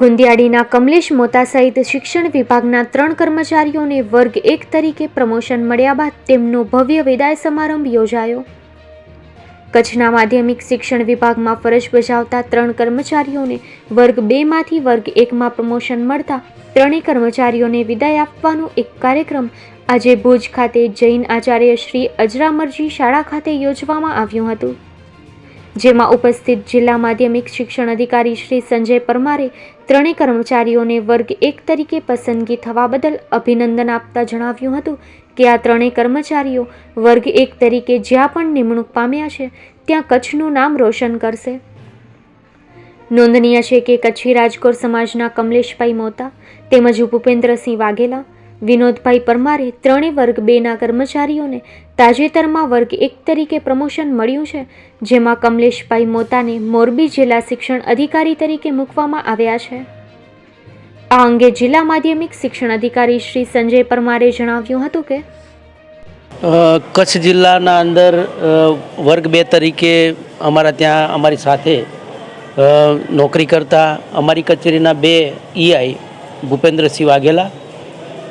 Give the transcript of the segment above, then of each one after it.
ગુંદિયાળીના કમલેશ મોતા સહિત શિક્ષણ વિભાગના ત્રણ કર્મચારીઓને વર્ગ એક તરીકે પ્રમોશન મળ્યા બાદ તેમનો ભવ્ય વિદાય સમારંભ યોજાયો. કચ્છના માધ્યમિક શિક્ષણ વિભાગમાં ફરજ બજાવતા ત્રણ કર્મચારીઓને વર્ગ બેમાંથી વર્ગ એકમાં પ્રમોશન મળતા ત્રણેય કર્મચારીઓને વિદાય આપવાનો એક કાર્યક્રમ આજે ભુજ ખાતે જૈન આચાર્ય શ્રી અજરામરજી શાળા ખાતે યોજવામાં આવ્યું હતું. જેમાં ઉપસ્થિત જિલ્લા માધ્યમિક શિક્ષણ અધિકારી શ્રી સંજય પરમારે ત્રણેય કર્મચારીઓને વર્ગ એક તરીકે પસંદગી થવા બદલ અભિનંદન આપતા જણાવ્યું હતું કે આ ત્રણેય કર્મચારીઓ વર્ગ એક તરીકે જ્યાં પણ નિમણૂક પામ્યા છે, ત્યાં કચ્છનું નામ રોશન કરશે. નોંધનીય છે કે કચ્છી રાજકોર સમાજના કમલેશભાઈ મોતા તેમજ ભૂપેન્દ્રસિંહ વાઘેલા વિનોદભાઈ પરમારે ત્રણેય વર્ગ બેના કર્મચારીઓને તાજેતરમાં વર્ગ એક તરીકે પ્રમોશન મળ્યું છે, જેમાં કમલેશભાઈ મોતાને મોરબી જિલ્લા શિક્ષણ અધિકારી તરીકે મૂકવામાં આવ્યા છે. આ અંગે જિલ્લા માધ્યમિક શિક્ષણ અધિકારી શ્રી સંજય પરમારે જણાવ્યું હતું કે કચ્છ જિલ્લાના અંદર વર્ગ બે તરીકે અમારા ત્યાં અમારી સાથે નોકરી કરતા અમારી કચેરીના બે ઈઆઈ ભૂપેન્દ્રસિંહ વાઘેલા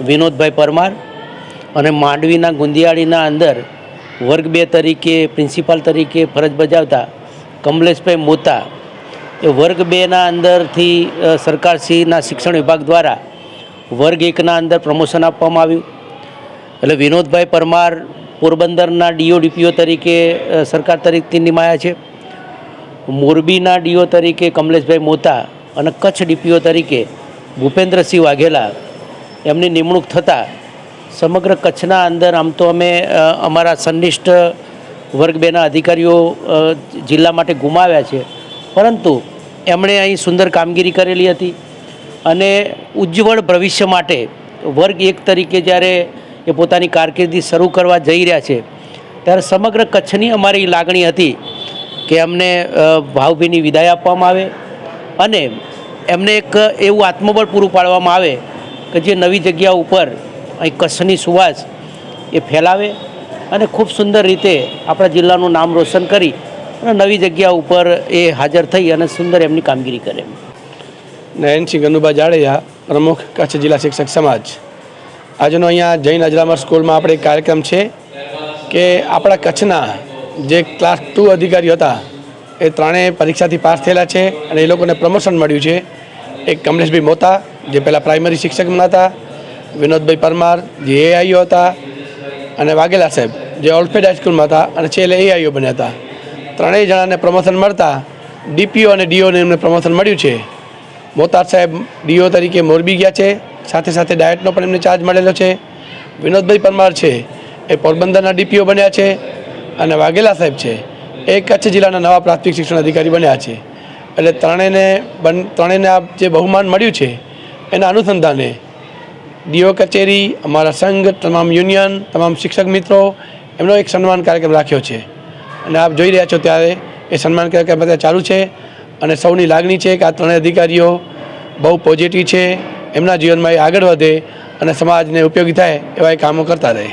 વિનોદભાઈ પરમાર અને માંડવીના ગુંદિયાળીના અંદર વર્ગ બે તરીકે પ્રિન્સિપાલ તરીકે ફરજ બજાવતા કમલેશભાઈ મોતા એ વર્ગ બેના અંદરથી સરકારશ્રીના શિક્ષણ વિભાગ દ્વારા વર્ગ એકના અંદર પ્રમોશન આપવામાં આવ્યું. એટલે વિનોદભાઈ પરમાર પોરબંદરના ડીઓ, ડીપીઓ તરીકે સરકાર તરીકે નિમાયા છે. મોરબીના ડીઓ તરીકે કમલેશભાઈ મોતા અને કચ્છ ડીપીઓ તરીકે ભૂપેન્દ્રસિંહ વાઘેલા એમની નિમણૂક થતાં સમગ્ર કચ્છના અંદર આમ તો અમે અમારા સંનિષ્ઠ વર્ગ બેના અધિકારીઓ જિલ્લા માટે ગુમાવ્યા છે. પરંતુ એમણે અહીં સુંદર કામગીરી કરેલી હતી અને ઉજ્જવળ ભવિષ્ય માટે વર્ગ એક તરીકે જ્યારે એ પોતાની કારકિર્દી શરૂ કરવા જઈ રહ્યા છે, ત્યારે સમગ્ર કચ્છની અમારી લાગણી હતી કે એમને ભાવભીની વિદાય આપવામાં આવે અને એમને એક એવું આત્મબળ પૂરું પાડવામાં આવે કે જે નવી જગ્યા ઉપર અહીં કચ્છની સુવાસ એ ફેલાવે અને ખૂબ સુંદર રીતે આપણા જિલ્લાનું નામ રોશન કરી અને નવી જગ્યા ઉપર એ હાજર થઈ અને સુંદર એમની કામગીરી કરે. નયનસિંહ ગનુભા જાડેજા, પ્રમુખ કચ્છ જિલ્લા શિક્ષક સમાજ. આજનો અહીંયા જૈન અજરામર સ્કૂલમાં આપણે કાર્યક્રમ છે કે આપણા કચ્છના જે ક્લાસ ટુ અધિકારીઓ હતા એ ત્રણેય પરીક્ષાથી પાસ થયેલા છે અને એ લોકોને પ્રમોશન મળ્યું છે. એક કમલેશભાઈ મોતા, જે પહેલાં પ્રાઇમરી શિક્ષકમાં હતા, વિનોદભાઈ પરમાર, જે એઆઈઓ હતા, અને વાઘેલા સાહેબ, જે ઓલ્ફેડ હાઈસ્કૂલમાં હતા અને છેલ્લે એઆઈઓ બન્યા હતા. ત્રણેય જણાને પ્રમોશન મળતા ડીપીઓ અને ડીઓને એમને પ્રમોશન મળ્યું છે. મોતાર સાહેબ ડીઓ તરીકે મોરબી ગયા છે, સાથે સાથે ડાયટનો પણ એમને ચાર્જ મળેલો છે. વિનોદભાઈ પરમાર છે, એ પોરબંદરના ડીપીઓ બન્યા છે, અને વાઘેલા સાહેબ છે, એ કચ્છ જિલ્લાના નવા પ્રાથમિક શિક્ષણ અધિકારી બન્યા છે. એટલે ત્રણેયને બન ત્રણેયને આ જે બહુમાન મળ્યું છે, એના અનુસંધાને ડીઓ કચેરી, અમારા સંઘ, તમામ યુનિયન, તમામ શિક્ષક મિત્રો, એમનો એક સન્માન કાર્યક્રમ રાખ્યો છે. અને આપ જોઈ રહ્યા છો ત્યારે એ સન્માન કાર્યક્રમ અત્યારે ચાલુ છે અને સૌની લાગણી છે કે આ ત્રણેય અધિકારીઓ બહુ પોઝિટિવ છે, એમના જીવનમાં એ આગળ વધે અને સમાજને ઉપયોગી થાય એવા એ કામો કરતા રહે.